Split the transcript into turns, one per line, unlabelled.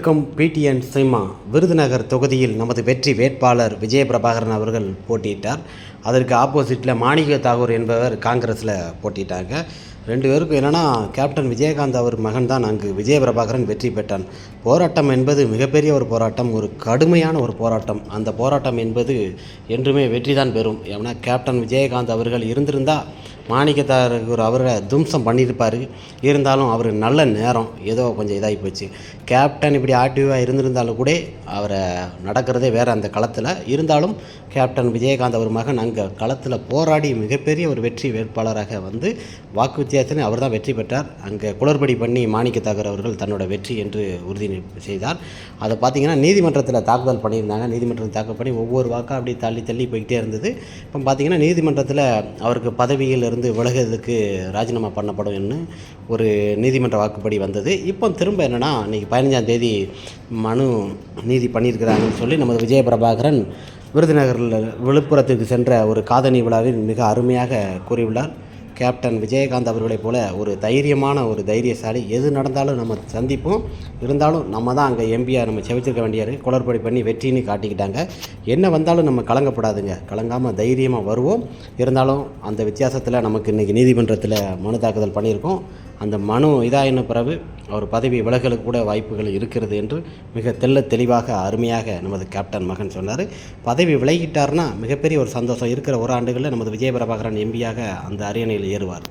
வணக்கம். PTN cinema Virudhunagar தொகுதியில் நமது வெற்றி வேட்பாளர் விஜயபிரபாகரன் அவர்கள் போட்டியிட்டார். அதற்கு ஆப்போசிட்டில் மாணிக்க தாகூர் என்பவர் காங்கிரஸில் போட்டிட்டாங்க ரெண்டு பேருக்கும் என்னென்னா கேப்டன் விஜயகாந்த் அவர் மகன் தான். அங்கு விஜயபிரபாகரன் வெற்றி பெற்றான். போராட்டம் என்பது மிகப்பெரிய ஒரு போராட்டம் ஒரு கடுமையான ஒரு போராட்டம். அந்த போராட்டம் என்பது என்றுமே வெற்றி தான் பெறும். ஏன்னா கேப்டன் விஜயகாந்த் அவர்கள் இருந்திருந்தால் மாணிக்கத்தாரர் அவரை தும்சம் பண்ணியிருப்பார். இருந்தாலும் அவர் நல்ல நேரம் ஏதோ கொஞ்சம் இதாகி போச்சு. கேப்டன் இப்படி ஆக்டிவாக இருந்திருந்தாலும் கூட அவரை நடக்கிறதே வேறு அந்த களத்தில். இருந்தாலும் கேப்டன் விஜயகாந்த் அவர் மகன் அங்கே களத்தில் போராடி மிகப்பெரிய ஒரு வெற்றி வேட்பாளராக வந்து வாக்கு வித்தியாசத்தில் அவர் தான் வெற்றி பெற்றார். அங்கே குளறுபடி பண்ணி மாணிக்கத்தாகர் அவர்கள் தன்னோட வெற்றி என்று உறுதி செய்தார். அதை பார்த்தீங்கன்னா நீதிமன்றத்தில் தாக்குதல் பண்ணியிருந்தாங்க. நீதிமன்றத்தில் தாக்கல் பண்ணி ஒவ்வொரு வாக்காக அப்படி தள்ளி தள்ளி போய்கிட்டே இருந்தது. இப்போ பார்த்தீங்கன்னா நீதிமன்றத்தில் அவருக்கு பதவியில் இருந்து விலகிறதுக்கு ராஜினாமா பண்ணப்படும் என்று ஒரு நீதிமன்ற வாக்குப்படி வந்தது. இப்போ திரும்ப என்னென்னா இன்றைக்கி பதினஞ்சாம் தேதி மனு நீதி பண்ணியிருக்கிறாங்கன்னு சொல்லி நமது விஜயபிரபாகரன் விருதுநகரில் விழுப்புரத்துக்கு சென்ற ஒரு காதணி விழாவில் மிக அருமையாக கூறியுள்ளார். கேப்டன் விஜயகாந்த் அவர்களைப் போல ஒரு தைரியமான ஒரு தைரியசாலி. எது நடந்தாலும் நம்ம சந்திப்போம். இருந்தாலும் நம்ம தான் அங்கே எம்பியாக நம்ம செவிச்சிருக்க வேண்டியாரு குளறுபடி பண்ணி வெற்றின்னு காட்டிக்கிட்டாங்க. என்ன வந்தாலும் நம்ம கலங்கப்படாதுங்க. கலங்காமல் தைரியமாக வருவோம். இருந்தாலும் அந்த வித்தியாசத்தில் நமக்கு இன்றைக்கி நீதிமன்றத்தில் மனு தாக்குதல் பண்ணியிருக்கோம். அந்த மனு இதாயின பிறகு அவர் பதவி விலகலுக்கு கூட வாய்ப்புகள் இருக்கிறது என்று மிக தெல்ல தெளிவாக அருமையாக நமது கேப்டன் மகன் சொன்னார். பதவி விலகிட்டார்னா மிகப்பெரிய ஒரு சந்தோஷம். இருக்கிற ஒரு ஆண்டுகளில் நமது விஜயபிரபாகரன் எம்பியாக அந்த அரியணையில் ஏறுவார்.